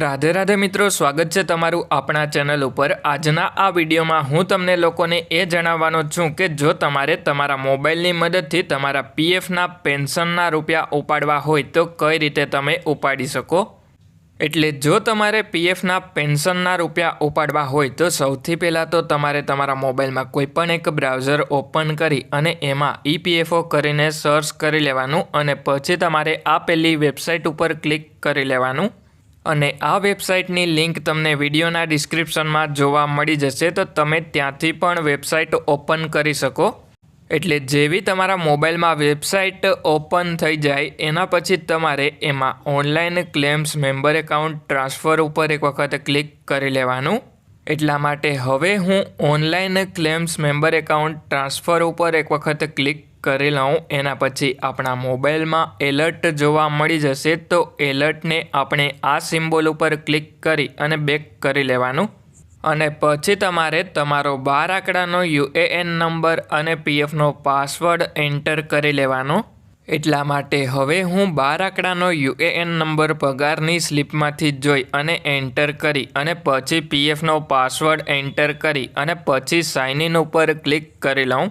રાધે રાધે મિત્રો, સ્વાગત છે તમારું આપણા ચેનલ ઉપર. આજના આ વિડીયોમાં હું તમને લોકોને એ જણાવવાનો છું કે જો તમારે તમારા મોબાઈલની મદદથી તમારા પીએફના પેન્શનના રૂપિયા ઉપાડવા હોય તો કઈ રીતે તમે ઉપાડી શકો? એટલે જો તમારે પીએફના પેન્શનના રૂપિયા ઉપાડવા હોય તો સૌથી પહેલાં તો તમારે તમારા મોબાઈલમાં કોઈ પણ એક બ્રાઉઝર ઓપન કરી અને એમાં ઈપીએફઓ કરીને સર્ચ કરી લેવાનું અને પછી તમારે આ પહેલી વેબસાઇટ ઉપર ક્લિક કરી લેવાનું. અને આ વેબસાઇટની લિંક તમને વિડીયોના ડિસ્ક્રિપ્શનમાં જોવા મળી જશે, તો તમે ત્યાંથી પણ વેબસાઇટ ઓપન કરી શકો. એટલે જેવી તમારા મોબાઈલમાં વેબસાઇટ ઓપન થઈ જાય, એના પછી તમારે એમાં online claims member account transfer ઉપર એક વખત ક્લિક કરી લેવાનું. એટલા માટે હવે હું online claims member account transfer ઉપર એક વખત ક્લિક કરી લઉં. એના પછી આપણા મોબાઈલમાં એલર્ટ જોવા મળી જશે તો એલર્ટને આપણે આ સિમ્બોલ ઉપર ક્લિક કરી અને બેક કરી લેવાનું. અને પછી તમારે તમારો બાર આંકડાનો યુએએન નંબર અને પીએફનો પાસવર્ડ એન્ટર કરી લેવાનો. એટલા માટે હવે હું બાર આંકડાનો યુએએન નંબર પગારની સ્લીપમાંથી જોઈ અને એન્ટર કરી અને પછી પીએફનો પાસવર્ડ એન્ટર કરી અને પછી સાઇન ઇન ઉપર ક્લિક કરી લઉં.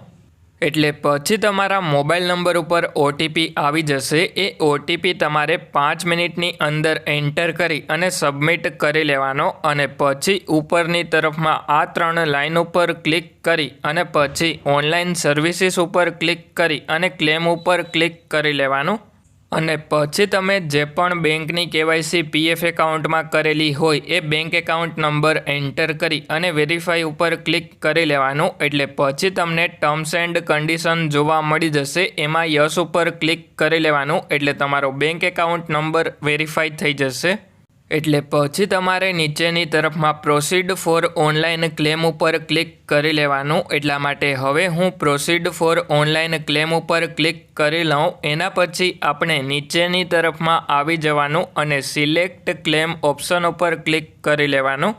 એટલે પછી તમારા મોબાઈલ નંબર ઉપર ઓટીપી આવી જશે. એ ઓટીપી તમારે પાંચ મિનિટની અંદર એન્ટર કરી અને સબમિટ કરી લેવાનો અને પછી ઉપરની તરફમાં આ ત્રણ લાઇન ઉપર ક્લિક કરી અને પછી ઓનલાઈન સર્વિસીસ ઉપર ક્લિક કરી અને ક્લેમ ઉપર ક્લિક કરી લેવાનું. અને પછી તમે જે પણ બેંકની કેવાયસી પીએફ એકાઉન્ટમાં કરેલી હોય, એ બેંક એકાઉન્ટ નંબર એન્ટર કરી અને વેરીફાઈ ઉપર ક્લિક કરી લેવાનું. એટલે પછી તમને ટર્મ્સ એન્ડ કન્ડિશન જોવા મળી જશે. એમાં યસ ઉપર ક્લિક કરી લેવાનું. એટલે તમારો બેંક એકાઉન્ટ નંબર વેરીફાઈ થઈ જશે. એટલે પછી તમારે નીચેની તરફમાં પ્રોસીડ ફોર ઓનલાઈન ક્લેમ ઉપર ક્લિક કરી લેવાનું. એટલા માટે હવે હું પ્રોસીડ ફોર ઓનલાઈન ક્લેમ ઉપર ક્લિક કરી લઉં. એના પછી આપણે નીચેની તરફમાં આવી જવાનું અને સિલેક્ટ ક્લેમ ઓપ્શન ઉપર ક્લિક કરી લેવાનું.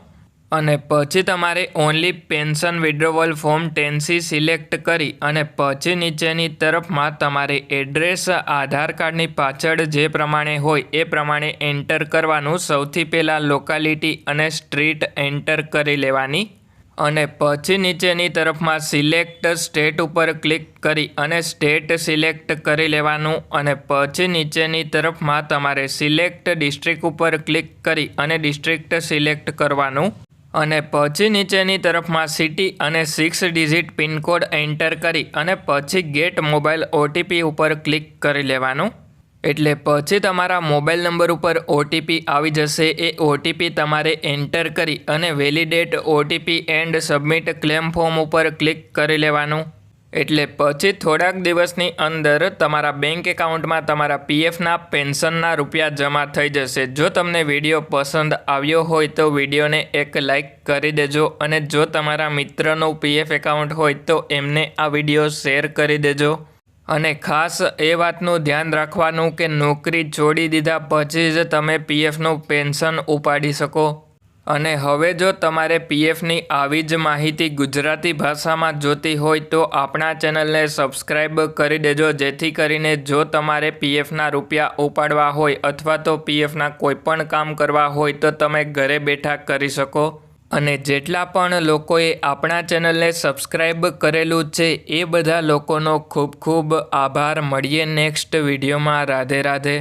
અને પછી તમારે only pension withdrawal form ten C select કરી અને પછી નીચેની તરફમાં તમારે એડ્રેસ આધાર કાર્ડની પાછળ જે પ્રમાણે હોય એ પ્રમાણે એન્ટર કરવાનું સૌથી પહેલાં લોકાલિટી અને સ્ટ્રીટ એન્ટર કરી લેવાની. અને પછી નીચેની તરફમાં સિલેક્ટ સ્ટેટ ઉપર ક્લિક કરી અને સ્ટેટ સિલેક્ટ કરી લેવાનું અને પછી નીચેની તરફમાં તમારે સિલેક્ટ ડિસ્ટ્રિક્ટ ઉપર ક્લિક કરી અને ડિસ્ટ્રિક્ટ સિલેક્ટ કરવાનું. અને પછી નીચેની તરફમાં સિટી અને સિક્સ ડિજિટ પિનકોડ એન્ટર કરી અને પછી ગેટ મોબાઈલ ઓટીપી ઉપર ક્લિક કરી લેવાનું. એટલે પછી તમારા મોબાઈલ નંબર ઉપર ઓટીપી આવી જશે. એ ઓટીપી તમારે એન્ટર કરી અને validate OTP and submit claim form ઉપર ક્લિક કરી લેવાનું. એટલે પછી થોડાક દિવસની અંદર તમારા બેંક એકાઉન્ટમાં તમારા પીએફના પેન્શનના રૂપિયા જમા થઈ જશે. જો તમને વીડિયો પસંદ આવ્યો હોય તો વિડીયોને એક લાઇક કરી દેજો અને જો તમારા મિત્રનું પીએફ એકાઉન્ટ હોય તો એમને આ વીડિયો શેર કરી દેજો. અને ખાસ એ વાતનું ધ્યાન રાખવાનું કે નોકરી છોડી દીધા પછી જ તમે પીએફનું પેન્શન ઉપાડી શકો. અને હવે જો તમારે પીએફની આવી જ માહિતી ગુજરાતી ભાષામાં જોતી હોય તો આપણા ચેનલને સબસ્ક્રાઈબ કરી દેજો. જેથી કરીને જો તમારે પીએફના રૂપિયા ઉપાડવા હોય અથવા તો પીએફના કોઈપણ કામ કરવા હોય તો તમે ઘરે બેઠા કરી શકો. અને જેટલા પણ લોકોએ આપણા ચેનલને સબસ્ક્રાઈબ કરેલું છે એ બધા લોકોનો ખૂબ ખૂબ આભાર. મળીએ નેક્સ્ટ વિડીયોમાં. રાધે રાધે.